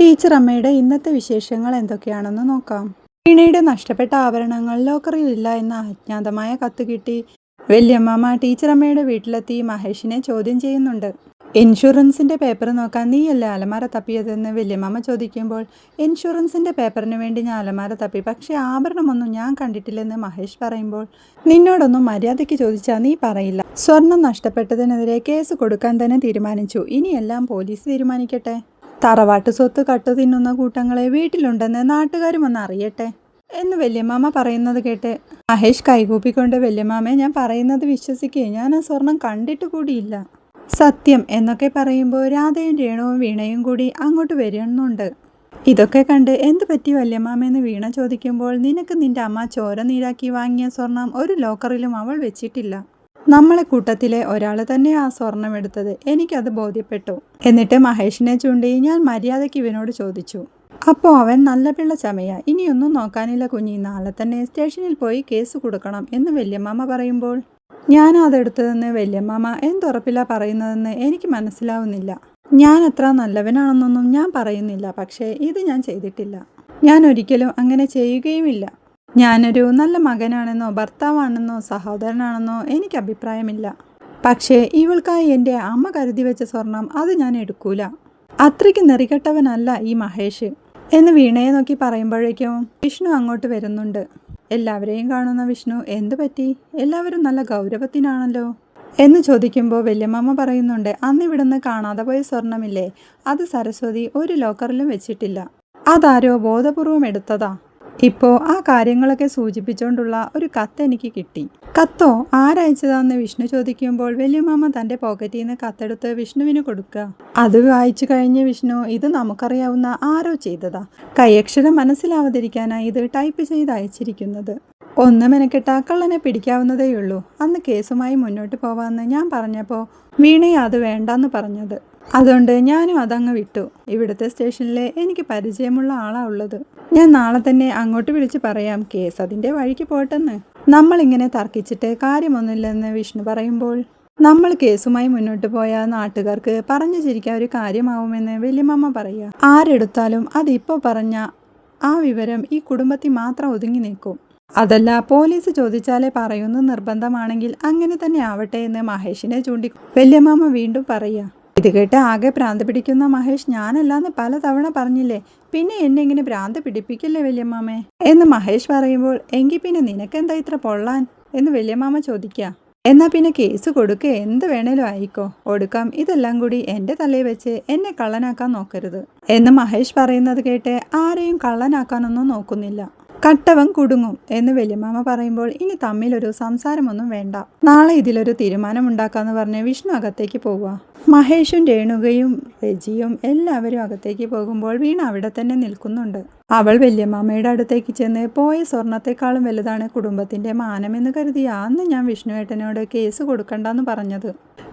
Teacher അമ്മയുടെ ഇന്നത്തെ വിശേഷങ്ങൾ എന്തൊക്കെയാണെന്ന് നോക്കാം. വീണയുടെ നഷ്ടപ്പെട്ട ആഭരണങ്ങൾ ഇല്ല എന്ന അജ്ഞാതമായ കത്ത് കിട്ടി. വല്യമ്മ ടീച്ചർ അമ്മയുടെ വീട്ടിലെത്തി മഹേഷിനെ ചോദ്യം ചെയ്യുന്നുണ്ട്. ഇൻഷുറൻസിന്റെ പേപ്പർ നോക്കാൻ നീയല്ലേ അലമാര തപ്പിയതെന്ന് വല്യമ്മ ചോദിക്കുമ്പോൾ ഇൻഷുറൻസിന്റെ പേപ്പറിന് വേണ്ടി ഞാൻ അലമാര തപ്പി പക്ഷേ ആഭരണമൊന്നും ഞാൻ കണ്ടിട്ടില്ലെന്ന് മഹേഷ് പറയുമ്പോൾ നിന്നോടൊന്നും മര്യാദയ്ക്ക് ചോദിച്ചാൽ നീ പറയില്ല. സ്വർണം നഷ്ടപ്പെട്ടതിനെതിരെ കേസ് കൊടുക്കാൻ തന്നെ തീരുമാനിച്ചു. ഇനിയെല്ലാം പോലീസ് തീരുമാനിക്കട്ടെ. തറവാട്ട് സ്വത്ത് കട്ടു തിന്നുന്ന കൂട്ടങ്ങളെ വീട്ടിലുണ്ടെന്ന് നാട്ടുകാരും ഒന്ന് അറിയട്ടെ എന്ന് വല്യമാമ പറയുന്നത് കേട്ട് മഹേഷ് കൈകൂപ്പിക്കൊണ്ട് വല്യമാമയെ ഞാൻ പറയുന്നത് വിശ്വസിക്കേ ഞാൻ ആ സ്വർണം കണ്ടിട്ട് കൂടിയില്ല. സത്യം എന്നൊക്കെ പറയുമ്പോൾ രാധയും രേണുവും വീണയും കൂടി അങ്ങോട്ട് വരണമെന്നുണ്ട് ഇതൊക്കെ കണ്ട് എന്ത് പറ്റി വല്യമ്മാമെന്ന് വീണ ചോദിക്കുമ്പോൾ നിനക്ക് നിന്റെ അമ്മ ചോര നീരാക്കി വാങ്ങിയ സ്വർണം ഒരു ലോക്കറിലും അവൾ വെച്ചിട്ടില്ല. നമ്മളെ കൂട്ടത്തിലെ ഒരാൾ തന്നെ ആ സ്വർണം എടുത്തത്. എനിക്കത് ബോധ്യപ്പെട്ടു. എന്നിട്ട് മഹേഷിനെ ചൂണ്ടി ഞാൻ മര്യാദയ്ക്ക് ഇവനോട് ചോദിച്ചു. അപ്പോൾ അവൻ നല്ല പിള്ള ചമയ. ഇനിയൊന്നും നോക്കാനില്ല കുഞ്ഞി. നാളെ തന്നെ സ്റ്റേഷനിൽ പോയി കേസ് കൊടുക്കണം എന്ന് വല്യമ്മാമ പറയുമ്പോൾ ഞാൻ അതെടുത്തതെന്ന് വല്യമ്മാമ എന്തുറപ്പില്ല പറയുന്നതെന്ന് എനിക്ക് മനസ്സിലാവുന്നില്ല. ഞാൻ അത്ര നല്ലവനാണെന്നൊന്നും ഞാൻ പറയുന്നില്ല. പക്ഷേ ഇത് ഞാൻ ചെയ്തിട്ടില്ല. ഞാൻ ഒരിക്കലും അങ്ങനെ ചെയ്യുകയുമില്ല. ഞാനൊരു നല്ല മകനാണെന്നോ ഭർത്താവാണെന്നോ സഹോദരനാണെന്നോ എനിക്ക് അഭിപ്രായമില്ല. പക്ഷേ ഇവൾക്കായി എന്റെ അമ്മ കരുതി വെച്ച സ്വർണം അത് ഞാൻ എടുക്കൂല. അത്രയ്ക്ക് നെറികെട്ടവനല്ല ഈ മഹേഷ്. എന്ന് വീണയെ നോക്കി പറയുമ്പോഴേക്കും വിഷ്ണു അങ്ങോട്ട് വരുന്നുണ്ട്. എല്ലാവരെയും കാണുന്ന വിഷ്ണു എന്തു പറ്റി? എല്ലാവരും നല്ല ഗൗരവത്തിനാണല്ലോ? എന്ന് ചോദിക്കുമ്പോൾ വല്യമ്മ പറയുന്നുണ്ട് അന്ന് ഇവിടുന്ന് കാണാതെ പോയ സ്വർണമില്ലേ? അത് സരസ്വതി ഒരു ലോക്കറിലും വെച്ചിട്ടില്ല. അതാരോ ബോധപൂർവം എടുത്തതാ. ഇപ്പോൾ ആ കാര്യങ്ങളൊക്കെ സൂചിപ്പിച്ചുകൊണ്ടുള്ള ഒരു കത്ത് എനിക്ക് കിട്ടി. കത്തോ? ആരയച്ചതാന്ന് വിഷ്ണു ചോദിക്കുമ്പോൾ വലിയമാമ തന്റെ പോക്കറ്റിൽ നിന്ന് കത്തെടുത്ത് വിഷ്ണുവിന് കൊടുക്കുക അത് വായിച്ചു കഴിഞ്ഞ് വിഷ്ണു ഇത് നമുക്കറിയാവുന്ന ആരോ ചെയ്തതാ. കൈയക്ഷരം മനസ്സിലാവാതിരിക്കാനായി ഇത് ടൈപ്പ് ചെയ്ത് അയച്ചിരിക്കുന്നത്. ഒന്ന് മെനക്കെട്ട കള്ളനെ പിടിക്കാവുന്നതേയുള്ളൂ. അന്ന് കേസുമായി മുന്നോട്ട് പോവാമെന്ന് ഞാൻ പറഞ്ഞപ്പോൾ വീണയെ അത് വേണ്ടാന്ന് പറഞ്ഞത്. അതുകൊണ്ട് ഞാനും അതങ്ങ് വിട്ടു. ഇവിടുത്തെ സ്റ്റേഷനിലെ എനിക്ക് പരിചയമുള്ള ആളാ ഉള്ളത്. ഞാൻ നാളെ തന്നെ അങ്ങോട്ട് വിളിച്ച് പറയാം കേസ് അതിന്റെ വഴിക്ക് പോട്ടെന്ന്. നമ്മളിങ്ങനെ തർക്കിച്ചിട്ട് കാര്യമൊന്നുമില്ലെന്ന് വിഷ്ണു പറയുമ്പോൾ നമ്മൾ കേസുമായി മുന്നോട്ട് പോയ നാട്ടുകാർക്ക് പറഞ്ഞു ചിരിക്കാൻ ഒരു കാര്യമാവുമെന്ന് വല്യമ്മ പറയുക. ആരെടുത്താലും അതിപ്പോ പറഞ്ഞ ആ വിവരം ഈ കുടുംബത്തിൽ മാത്രം ഒതുങ്ങി നിൽക്കും. അതല്ല പോലീസ് ചോദിച്ചാലേ പറയുന്നു നിർബന്ധമാണെങ്കിൽ അങ്ങനെ തന്നെ ആവട്ടെ എന്ന് മഹേഷിനെ ചൂണ്ടി വല്യമ്മ വീണ്ടും പറയുക. ഇത് കേട്ട് ആകെ ഭ്രാന്ത് പിടിക്കുന്ന മഹേഷ് ഞാനല്ലാന്ന് പലതവണ പറഞ്ഞില്ലേ പിന്നെ എന്നെ ഇങ്ങനെ ഭ്രാന്ത് പിടിപ്പിക്കില്ലേ വല്യമ്മാമേ? എന്ന് മഹേഷ് പറയുമ്പോൾ എങ്കിൽ പിന്നെ നിനക്കെന്താ ഇത്ര പൊള്ളാൻ? എന്ന് വല്യമ്മാമ ചോദിക്കുക എന്നാ പിന്നെ കേസ് കൊടുക്ക എന്ത് വേണേലും ആയിക്കോ. ഒടുക്കാം ഇതെല്ലാം കൂടി എന്റെ തലയിൽ വെച്ച് എന്നെ കള്ളനാക്കാൻ നോക്കരുത്. എന്ന് മഹേഷ് പറയുന്നത് കേട്ട് ആരെയും കള്ളനാക്കാനൊന്നും നോക്കുന്നില്ല. കട്ടവൻ കുടുങ്ങും എന്ന് വലിയമാമ പറയുമ്പോൾ ഇനി തമ്മിലൊരു സംസാരമൊന്നും വേണ്ട. നാളെ ഇതിലൊരു തീരുമാനം ഉണ്ടാക്കാന്ന് പറഞ്ഞ് വിഷ്ണു അകത്തേക്ക് പോവുക മഹേഷും രേണുകയും രജിയും എല്ലാവരും അകത്തേക്ക് പോകുമ്പോൾ വീണ അവിടെ തന്നെ നിൽക്കുന്നുണ്ട്. അവൾ വല്യമ്മാമയുടെ അടുത്തേക്ക് ചെന്ന് പോയ സ്വർണത്തെക്കാളും വലുതാണ് കുടുംബത്തിന്റെ മാനമെന്ന് കരുതി അന്ന് ഞാൻ വിഷ്ണുവേട്ടനോട് കേസ് കൊടുക്കണ്ടെന്ന് പറഞ്ഞത്.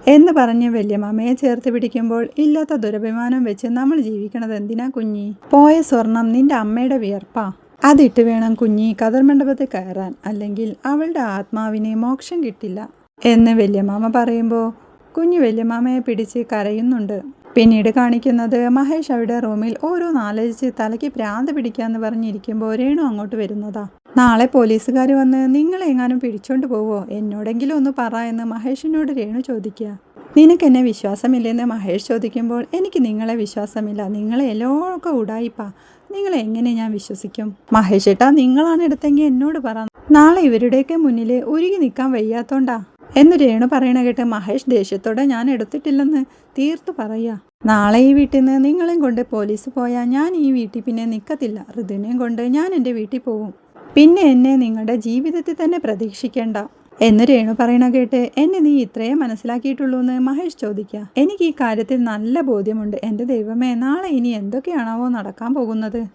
എന്ന് പറഞ്ഞ് വല്യമ്മാമയെ ചേർത്ത് പിടിക്കുമ്പോൾ ഇല്ലാത്ത ദുരഭിമാനം വെച്ച് നമ്മൾ ജീവിക്കണത് എന്തിനാ കുഞ്ഞി? പോയ സ്വർണം നിന്റെ അമ്മയുടെ വിയർപ്പാ. അതിട്ട് വേണം കുഞ്ഞി കതർ മണ്ഡപത്തിൽ കയറാൻ. അല്ലെങ്കിൽ അവളുടെ ആത്മാവിനെ മോക്ഷം കിട്ടില്ല എന്ന് വല്യമാമ പറയുമ്പോൾ കുഞ്ഞു വല്യമാമയെ പിടിച്ച് കരയുന്നുണ്ട്. പിന്നീട് കാണിക്കുന്നത് മഹേഷ് അവിടെ റൂമിൽ ഓരോ നാലഴിച്ച് തലയ്ക്ക് ഭ്രാന്ത് പിടിക്കാന്ന് പറഞ്ഞിരിക്കുമ്പോൾ രേണു അങ്ങോട്ട് വരുന്നതാ. നാളെ പോലീസുകാർ വന്ന് നിങ്ങൾ എങ്ങാനും പിടിച്ചോണ്ട് പോവോ? എന്നോടെങ്കിലും ഒന്ന് പറ എന്ന് മഹേഷിനോട് രേണു ചോദിക്കുക നിനക്ക് എന്നെ വിശ്വാസമില്ലെന്ന് മഹേഷ് ചോദിക്കുമ്പോൾ എനിക്ക് നിങ്ങളെ വിശ്വാസമില്ല. നിങ്ങളെ എല്ലാവർക്കും ഉടായിപ്പാ. നിങ്ങളെ എങ്ങനെ ഞാൻ വിശ്വസിക്കും? മഹേഷ് ഏട്ടാ നിങ്ങളാണ് എടുത്തെങ്കിൽ എന്നോട് പറ. നാളെ ഇവരുടെയൊക്കെ മുന്നിൽ ഒരുങ്ങി നിൽക്കാൻ വയ്യാത്തോണ്ടാ. എന്ന് രേണു പറയണ കേട്ട് മഹേഷ് ദേഷ്യത്തോടെ ഞാൻ എടുത്തിട്ടില്ലെന്ന് തീർത്തു പറയാ നാളെ ഈ വീട്ടിൽ നിന്ന് നിങ്ങളെയും കൊണ്ട് പോലീസ് പോയാൽ ഞാൻ ഈ വീട്ടിൽ പിന്നെ നിൽക്കത്തില്ല. ഋതുവിനെയും കൊണ്ട് ഞാൻ എന്റെ വീട്ടിൽ പോവും. പിന്നെ എന്നെ നിങ്ങളുടെ ജീവിതത്തിൽ തന്നെ പ്രതീക്ഷിക്കേണ്ട. എന്ന് രേണു പറയണ കേട്ട് എന്നെ നീ ഇത്രയേ മനസ്സിലാക്കിയിട്ടുള്ളൂ എന്ന് മഹേഷ് ചോദിക്കുക എനിക്ക് ഈ കാര്യത്തിൽ നല്ല ബോധ്യമുണ്ട്. എന്റെ ദൈവമേ നാളെ ഇനി എന്തൊക്കെയാണാവോ നടക്കാൻ പോകുന്നത്?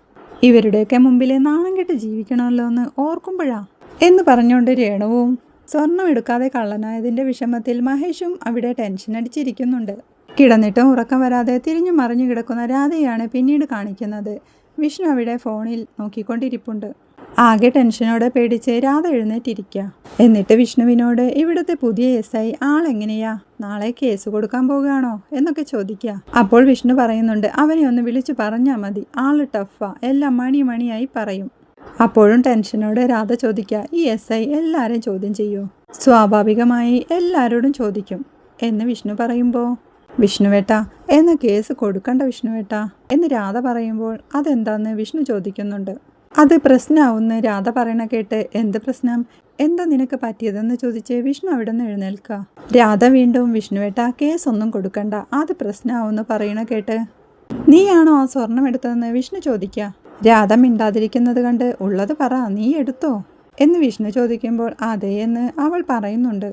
ഇവരുടെയൊക്കെ മുമ്പിൽ നാണം കെട്ട് ജീവിക്കണമല്ലോ എന്ന് ഓർക്കുമ്പോഴാ എന്ന് പറഞ്ഞുകൊണ്ട് രേണുവും സ്വർണം എടുക്കാതെ കള്ളനായതിന്റെ വിഷമത്തിൽ മഹേഷും അവിടെ ടെൻഷൻ അടിച്ചിരിക്കുന്നുണ്ട്. കിടന്നിട്ടും ഉറക്കം വരാതെ തിരിഞ്ഞു മറിഞ്ഞു കിടക്കുന്ന രാധയാണ് പിന്നീട് കാണിക്കുന്നത്. വിഷ്ണു അവിടെ ഫോണിൽ നോക്കിക്കൊണ്ടിരിപ്പുണ്ട്. ആകെ ടെൻഷനോടെ പേടിച്ച് രാധ എഴുന്നേറ്റിരിക്കുക എന്നിട്ട് വിഷ്ണുവിനോട് ഇവിടുത്തെ പുതിയ എസ് ഐ ആളെങ്ങനെയാ? നാളെ കേസ് കൊടുക്കാൻ പോകുകയാണോ എന്നൊക്കെ ചോദിക്കുക അപ്പോൾ വിഷ്ണു പറയുന്നുണ്ട് അവനെ ഒന്ന് വിളിച്ചു പറഞ്ഞാൽ മതി. ആൾ ടഫാ. എല്ലാം മണി മണിയായി പറയും. അപ്പോഴും ടെൻഷനോടെ രാധ ചോദിക്കുക ഈ എസ് ഐ എല്ലാവരെയും ചോദ്യം ചെയ്യൂ? സ്വാഭാവികമായി എല്ലാവരോടും ചോദിക്കും. എന്ന് വിഷ്ണു പറയുമ്പോൾ വിഷ്ണുവേട്ട എന്ന കേസ് കൊടുക്കണ്ട വിഷ്ണുവേട്ട? എന്ന് രാധ പറയുമ്പോൾ അതെന്താന്ന്? വിഷ്ണു ചോദിക്കുന്നുണ്ട്. അത് പ്രശ്നമാവുന്ന രാധ പറയണ കേട്ട് എന്ത് പ്രശ്നം? എന്താ നിനക്ക് പറ്റിയതെന്ന് ചോദിച്ച് വിഷ്ണു അവിടെ നിന്ന് എഴുന്നേൽക്കുക രാധ വീണ്ടും വിഷ്ണുവേട്ട കേസൊന്നും കൊടുക്കണ്ട. അത് പ്രശ്നമാവുമെന്ന് പറയണ കേട്ട് നീയാണോ ആ സ്വർണം എടുത്തതെന്ന് വിഷ്ണു ചോദിക്കുക രാധ മിണ്ടാതിരിക്കുന്നത് കണ്ട് ഉള്ളത് പറ നീ എടുത്തോ? എന്ന് വിഷ്ണു ചോദിക്കുമ്പോൾ അതെ എന്ന് അവൾ പറയുന്നുണ്ട്.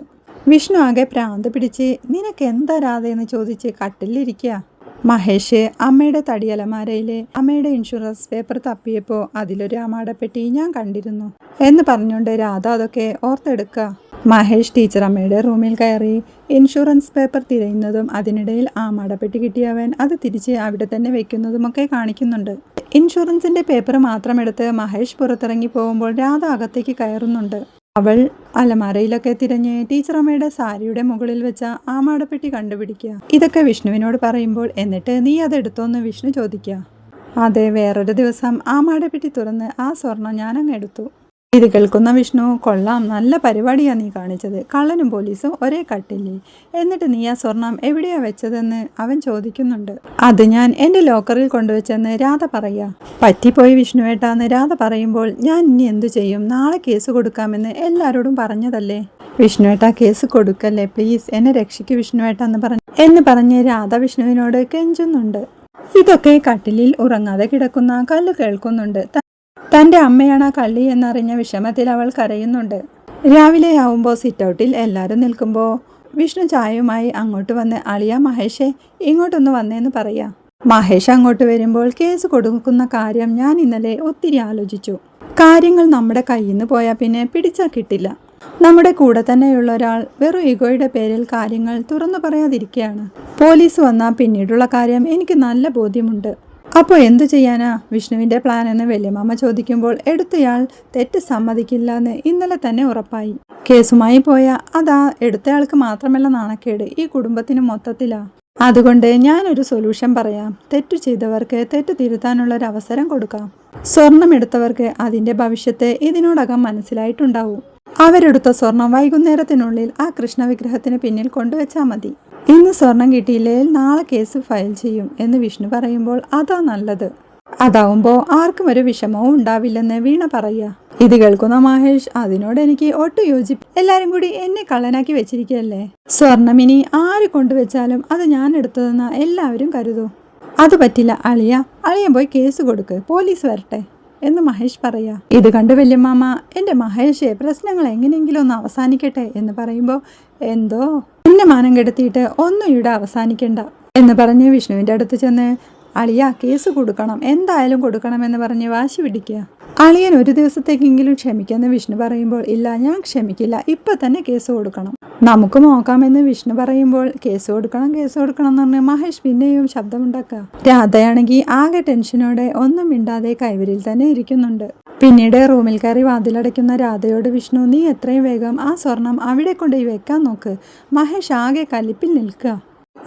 വിഷ്ണു ആകെ പ്രാന്ത് പിടിച്ച് നിനക്ക് എന്താ രാധയെന്ന് ചോദിച്ച് കട്ടിലിരിക്കുക മഹേഷ് അമ്മയുടെ തടിയലമാരയിലെ അമ്മയുടെ ഇൻഷുറൻസ് പേപ്പർ തപ്പിയപ്പോൾ അതിലൊരു അമാടപ്പെട്ടി ഞാൻ കണ്ടിരുന്നു. എന്ന് പറഞ്ഞുകൊണ്ട് രാധ അതൊക്കെ ഓർത്തെടുക്കുക. മഹേഷ് ടീച്ചർ അമ്മയുടെ റൂമിൽ കയറി ഇൻഷുറൻസ് പേപ്പർ തിരയുന്നതും അതിനിടയിൽ ആമാടപ്പെട്ടി കിട്ടിയവൻ അത് തിരിച്ച് അവിടെ തന്നെ വെക്കുന്നതുമൊക്കെ കാണിക്കുന്നുണ്ട്. ഇൻഷുറൻസിന്റെ പേപ്പർ മാത്രം എടുത്ത് മഹേഷ് പുറത്തിറങ്ങി പോകുമ്പോൾ രാധ അകത്തേക്ക് കയറുന്നുണ്ട്. അവൾ അലമാരയിലൊക്കെ തിരഞ്ഞ് ടീച്ചറമ്മയുടെ സാരിയുടെ മുകളിൽ വെച്ച ആമാടപ്പെട്ടി കണ്ടുപിടിക്കുക. ഇതൊക്കെ വിഷ്ണുവിനോട് പറയുമ്പോൾ എന്നിട്ട് നീ അത് എടുത്തോന്ന് വിഷ്ണു ചോദിക്കുക. അതെ വേറൊരു ദിവസം ആമാടപ്പെട്ടി തുറന്ന് ആ സ്വർണം ഞാനങ്ങ് എടുത്തു. ഇത് കേൾക്കുന്ന വിഷ്ണു കൊള്ളാം. നല്ല പരിപാടിയാ നീ കാണിച്ചത്. കള്ളനും പോലീസും ഒരേ കട്ടില്ലേ എന്നിട്ട് നീ ആ സ്വർണം എവിടെയാ വെച്ചതെന്ന് അവൻ ചോദിക്കുന്നുണ്ട്. അത് ഞാൻ എന്റെ ലോക്കറിൽ കൊണ്ടുവച്ചെന്ന് രാധ പറയാ. പറ്റിപ്പോയി വിഷ്ണുവേട്ടാന്ന് രാധ പറയുമ്പോൾ ഞാൻ ഇനി എന്തു ചെയ്യും? നാളെ കേസ് കൊടുക്കാമെന്ന് എല്ലാവരോടും പറഞ്ഞതല്ലേ? വിഷ്ണുവേട്ട കേസ് കൊടുക്കല്ലേ? പ്ലീസ് എന്നെ രക്ഷിക്ക് വിഷ്ണുവേട്ട എന്ന് പറഞ്ഞു എന്ന് പറഞ്ഞ് രാധ വിഷ്ണുവിനോട് കെഞ്ചുന്നുണ്ട്. ഇതൊക്കെ കട്ടിലിൽ ഉറങ്ങാതെ കിടക്കുന്ന കല്ല് കേൾക്കുന്നുണ്ട്. ത- തന്റെ അമ്മയാണ് ആ കള്ളി എന്നറിഞ്ഞ വിഷമത്തിൽ അവൾ കരയുന്നുണ്ട്. രാവിലെ ആവുമ്പോൾ സിറ്റൗട്ടിൽ എല്ലാവരും നിൽക്കുമ്പോൾ വിഷ്ണു ചായയുമായി അങ്ങോട്ട് വന്ന് അളിയ മഹേഷെ ഇങ്ങോട്ടൊന്ന് വന്നേന്ന് പറയാ. മഹേഷ് അങ്ങോട്ട് വരുമ്പോൾ കേസ് കൊടുക്കുന്ന കാര്യം ഞാൻ ഇന്നലെ ഒത്തിരി ആലോചിച്ചു. കാര്യങ്ങൾ നമ്മുടെ കയ്യിൽ നിന്ന് പോയാൽ പിന്നെ പിടിച്ചാൽ കിട്ടില്ല. നമ്മുടെ കൂടെ തന്നെയുള്ള ഒരാൾ വെറും ഇഗോയുടെ പേരിൽ കാര്യങ്ങൾ തുറന്നു പറയാതിരിക്കുകയാണ് പോലീസ് വന്നാൽ പിന്നീടുള്ള കാര്യം എനിക്ക് നല്ല ബോധ്യമുണ്ട്. അപ്പോൾ എന്തു ചെയ്യാനാ? വിഷ്ണുവിന്റെ പ്ലാൻ എന്ന് വല്യമ്മ ചോദിക്കുമ്പോൾ എടുത്തയാൾ തെറ്റ് സമ്മതിക്കില്ല എന്ന് ഇന്നലെ തന്നെ ഉറപ്പായി. കേസുമായി പോയ അതാ എടുത്തയാൾക്ക് മാത്രമല്ല നാണക്കേട് ഈ കുടുംബത്തിന് മൊത്തത്തിലാ. അതുകൊണ്ട് ഞാനൊരു സൊല്യൂഷൻ പറയാം. തെറ്റു ചെയ്തവർക്ക് തെറ്റ് തിരുത്താനുള്ള ഒരു അവസരം കൊടുക്കാം. സ്വർണം എടുത്തവർക്ക് അതിന്റെ ഭവിഷ്യത്തെ ഇതിനോടകം മനസ്സിലായിട്ടുണ്ടാവും. അവരെടുത്ത സ്വർണം വൈകുന്നേരത്തിനുള്ളിൽ ആ കൃഷ്ണവിഗ്രഹത്തിന് പിന്നിൽ കൊണ്ടുവച്ചാൽ മതി. ഇന്ന് സ്വർണം കിട്ടിയില്ലെങ്കിൽ നാളെ കേസ് ഫയൽ ചെയ്യും എന്ന് വിഷ്ണു പറയുമ്പോൾ അതാ നല്ലത്. അതാവുമ്പോൾ ആർക്കും ഒരു വിഷമവും ഉണ്ടാവില്ലെന്ന് വീണ പറയുക. ഇത് കേൾക്കുന്ന മഹേഷ് അതിനോട് എനിക്ക് ഒട്ടും യോജിപ്പ്. എല്ലാരും കൂടി എന്നെ കള്ളനാക്കി വെച്ചിരിക്കുകയല്ലേ? ഇനി ആര് കൊണ്ടുവച്ചാലും അത് ഞാൻ എടുത്തതെന്ന് എല്ലാവരും കരുതൂ. അത് പറ്റില്ല അളിയ. അളിയൻ പോയി കേസ് കൊടുക്ക്. പോലീസ് വരട്ടെ. എന്ന് മഹേഷ് പറയാ. ഇത് കണ്ട് വല്യമ്മാമ എന്റെ മഹേഷ് പ്രശ്നങ്ങൾ എങ്ങനെയെങ്കിലും ഒന്ന് അവസാനിക്കട്ടെ എന്ന് പറയുമ്പോൾ എന്തോ? എന്നെ മാനം കെടുത്തിയിട്ട് ഒന്നും ഇവിടെ അവസാനിക്കണ്ട എന്ന് പറഞ്ഞ് വിഷ്ണുവിന്റെ അടുത്ത് ചെന്ന് അളിയ കേസ് കൊടുക്കണം. എന്തായാലും കൊടുക്കണം എന്ന് പറഞ്ഞ് വാശി പിടിക്കുക. അളിയൻ ഒരു ദിവസത്തേക്കെങ്കിലും ക്ഷമിക്കാമെന്ന് വിഷ്ണു പറയുമ്പോൾ ഇല്ല ഞാൻ ക്ഷമിക്കില്ല. ഇപ്പൊ തന്നെ കേസ് കൊടുക്കണം. നമുക്ക് നോക്കാമെന്ന് വിഷ്ണു പറയുമ്പോൾ കേസ് കൊടുക്കണം കേസ് കൊടുക്കണം എന്ന് പറഞ്ഞ് മഹേഷ് പിന്നെയും ശബ്ദമുണ്ടാക്കുക. രാധയാണെങ്കിൽ ആകെ ടെൻഷനോടെ ഒന്നും മിണ്ടാതെ കൈവരിൽ തന്നെ ഇരിക്കുന്നുണ്ട്. പിന്നീട് റൂമിൽ കയറി വാതിലടയ്ക്കുന്ന രാധയോട് വിഷ്ണു നീ എത്രയും വേഗം ആ സ്വർണം അവിടെ കൊണ്ടുപോയി വെക്കാൻ നോക്ക്. മഹേഷ് ആകെ കലിപ്പിൽ നിൽക്കുക.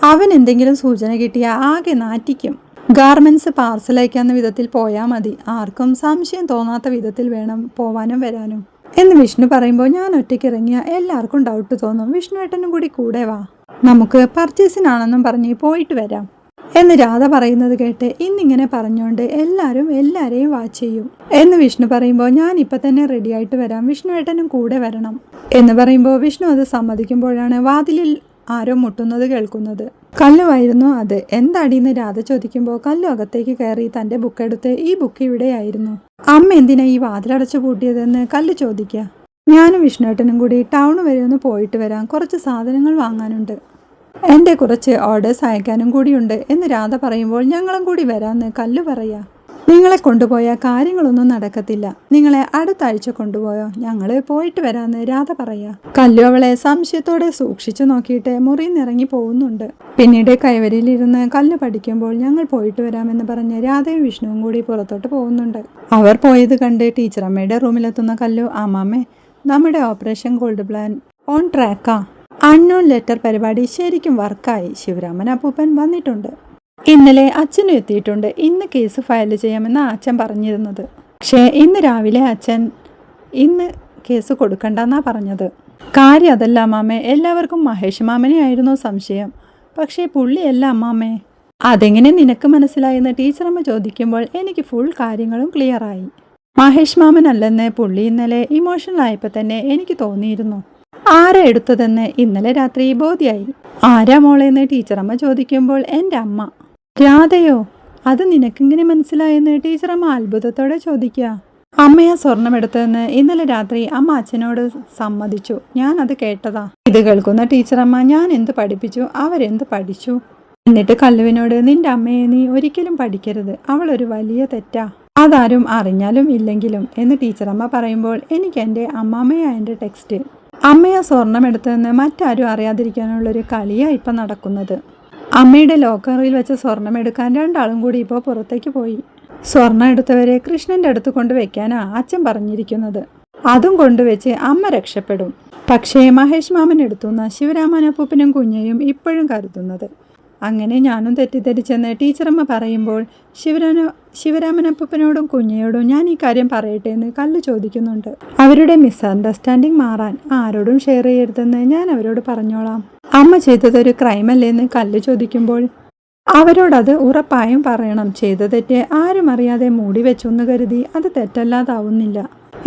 അവൻ എന്തെങ്കിലും സൂചന കിട്ടിയാൽ ആകെ നാറ്റിക്കും. ഗാർമെന്റ്സ് പാർസൽ അയക്കാവുന്ന വിധത്തിൽ പോയാൽ മതി. ആർക്കും സംശയം തോന്നാത്ത വിധത്തിൽ വേണം പോവാനും വരാനും. എന്ന് വിഷ്ണു പറയുമ്പോൾ ഞാൻ ഒറ്റയ്ക്ക് ഇറങ്ങിയ എല്ലാവർക്കും ഡൗട്ട് തോന്നും. വിഷ്ണു ഏട്ടനും കൂടി കൂടെ വാ. നമുക്ക് പർച്ചേസിനാണെന്നും പറഞ്ഞ് പോയിട്ട് വരാം. എന്ന് രാധ പറയുന്നത് കേട്ട് ഇന്നിങ്ങനെ പറഞ്ഞുകൊണ്ട് എല്ലാവരും എല്ലാവരെയും വാച്ച് ചെയ്യും. എന്ന് വിഷ്ണു പറയുമ്പോൾ ഞാൻ ഇപ്പം തന്നെ റെഡി ആയിട്ട് വരാം. വിഷ്ണു ഏട്ടനും കൂടെ വരണം. എന്ന് പറയുമ്പോൾ വിഷ്ണു അത് സമ്മതിക്കുമ്പോഴാണ് വാതിലിൽ ആരോ മുട്ടുന്നത് കേൾക്കുന്നത്. കല്ലുവായിരുന്നു അത്. എന്താടീന്ന് രാധ ചോദിക്കുമ്പോൾ കല്ലു അകത്തേക്ക് കയറി തന്റെ ബുക്ക് എടുത്ത് ഈ ബുക്ക് ഇവിടെയായിരുന്നു. അമ്മ എന്തിനാ ഈ വാതിലടച്ചു പൂട്ടിയതെന്ന് കല്ല് ചോദിക്കുക ഞാനും വിഷ്ണുവേട്ടനും കൂടി ടൗൺ വരെ ഒന്ന് പോയിട്ട് വരാം. കുറച്ച് സാധനങ്ങൾ വാങ്ങാനുണ്ട്. എന്റെ കുറച്ച് ഓർഡേഴ്സ് അയക്കാനും കൂടിയുണ്ട് എന്ന് രാധ പറയുമ്പോൾ ഞങ്ങളും കൂടി വരാമെന്ന് കല്ലു പറയാ. നിങ്ങളെ കൊണ്ടുപോയ കാര്യങ്ങളൊന്നും നടക്കത്തില്ല. നിങ്ങളെ അടുത്ത ആഴ്ച കൊണ്ടുപോയോ? ഞങ്ങൾ പോയിട്ട് വരാന്ന് രാധ പറയാ. കല്ലു അവളെ സംശയത്തോടെ സൂക്ഷിച്ചു നോക്കിയിട്ട് മുറിയിൽ നിറങ്ങി പോകുന്നുണ്ട്. പിന്നീട് കൈവരിയിലിരുന്ന് കല്ല് പഠിക്കുമ്പോൾ ഞങ്ങൾ പോയിട്ട് വരാമെന്ന് പറഞ്ഞ് രാധയും വിഷ്ണുവും കൂടി പുറത്തോട്ട് പോകുന്നുണ്ട്. അവർ പോയത് കണ്ട് ടീച്ചറമ്മയുടെ റൂമിലെത്തുന്ന കല്ലു ആമാമ്മേ നമ്മുടെ ഓപ്പറേഷൻ ഗോൾഡ് പ്ലാൻ ഓൺ ട്രാക്കാ. അൺനോൺ ലെറ്റർ പരിപാടി ശരിക്കും വർക്കായി. ശിവരാമൻ അപ്പൂപ്പൻ വന്നിട്ടുണ്ട്. ഇന്നലെ അച്ഛനും എത്തിയിട്ടുണ്ട്. ഇന്ന് കേസ് ഫയൽ ചെയ്യാമെന്ന് അച്ഛൻ പറഞ്ഞിരുന്നത്. പക്ഷേ ഇന്ന് രാവിലെ അച്ഛൻ ഇന്ന് കേസ് കൊടുക്കണ്ടെന്നാ പറഞ്ഞത്. കാര്യം അതല്ല അമ്മാമേ. എല്ലാവർക്കും മഹേഷ് മാമനെയായിരുന്നു സംശയം. പക്ഷേ പുള്ളിയല്ല അമ്മാമേ. അതെങ്ങനെ നിനക്ക് മനസ്സിലായെന്ന് ടീച്ചറമ്മ ചോദിക്കുമ്പോൾ എനിക്ക് ഫുൾ കാര്യങ്ങളും ക്ലിയറായി മഹേഷ് മാമൻ മാമനല്ലെന്ന് പുള്ളി ഇന്നലെ ഇമോഷണൽ ആയപ്പോൾ തന്നെ എനിക്ക് തോന്നിയിരുന്നു. ആരാ എടുത്തതെന്ന് ഇന്നലെ രാത്രി ബോധ്യായി. ആരാ മോളെന്ന് ടീച്ചറമ്മ ചോദിക്കുമ്പോൾ എന്റെ അമ്മ. രാധയോ അത് നിനക്കിങ്ങനെ മനസ്സിലായെന്ന് ടീച്ചറമ്മ അത്ഭുതത്തോടെ ചോദിക്കുക. അമ്മയാ സ്വർണം എടുത്തതെന്ന് ഇന്നലെ രാത്രി അമ്മ അച്ഛനോട് സമ്മതിച്ചു. ഞാൻ അത് കേട്ടതാ. ഇത് കേൾക്കുന്ന ടീച്ചറമ്മ ഞാൻ എന്ത് പഠിപ്പിച്ചു? അവരെന്ത് പഠിച്ചു? എന്നിട്ട് കല്ലുവിനോട് നിന്റെ അമ്മയെ നീ ഒരിക്കലും പഠിക്കരുത്. അവൾ ഒരു വലിയ തെറ്റാ. അതാരും അറിഞ്ഞാലും ഇല്ലെങ്കിലും എന്ന് ടീച്ചറമ്മ പറയുമ്പോൾ എനിക്ക് എന്റെ അമ്മാമ്മയാ എന്റെ ടെക്സ്റ്റ് അമ്മയാ സ്വർണം എടുത്തതെന്ന് മറ്റാരും അറിയാതിരിക്കാനുള്ളൊരു കളിയാ ഇപ്പം നടക്കുന്നത്. അമ്മയുടെ ലോക്കറിൽ വെച്ച സ്വർണം എടുക്കാൻ രണ്ടാളും കൂടി ഇപ്പോൾ പുറത്തേക്ക് പോയി. സ്വർണം എടുത്തവരെ കൃഷ്ണന്റെ അടുത്ത് കൊണ്ടുവയ്ക്കാനാ അച്ഛൻ പറഞ്ഞിരിക്കുന്നത്. അതും കൊണ്ടുവച്ച് അമ്മ രക്ഷപ്പെടും. പക്ഷേ മഹേഷ് മാമൻ എടുത്തുന്ന ശിവരാമനപ്പൂപ്പനും കുഞ്ഞയും ഇപ്പോഴും കരുതുന്നത്. അങ്ങനെ ഞാനും തെറ്റിദ്ധരിച്ചെന്ന് ടീച്ചറമ്മ പറയുമ്പോൾ ശിവരാന ശിവരാമനപ്പൂപ്പനോടും കുഞ്ഞയോടും ഞാൻ ഈ കാര്യം പറയട്ടെ എന്ന് കല്ല് ചോദിക്കുന്നുണ്ട്. അവരുടെ മിസ്അണ്ടർസ്റ്റാൻഡിങ് മാറാൻ ആരോടും ഷെയർ ചെയ്യരുതെന്ന് ഞാൻ അവരോട് പറഞ്ഞോളാം. അമ്മ ചെയ്തതൊരു ക്രൈമല്ലേ എന്ന് കല്ല് ചോദിക്കുമ്പോൾ അവരോടത് ഉറപ്പായും പറയണം. ചെയ്ത തെറ്റ് ആരും അറിയാതെ മൂടി വെച്ചൊന്ന് കരുതി അത് തെറ്റല്ലാതാവുന്നില്ല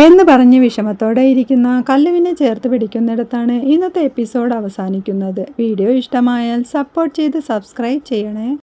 എന്ന് പറഞ്ഞ് വിഷമത്തോടെ ഇരിക്കുന്ന കല്ലുവിനെ ചേർത്ത് പിടിക്കുന്നിടത്താണ് ഇന്നത്തെ എപ്പിസോഡ് അവസാനിക്കുന്നത്. വീഡിയോ ഇഷ്ടമായാൽ സപ്പോർട്ട് ചെയ്ത് സബ്സ്ക്രൈബ് ചെയ്യണേ.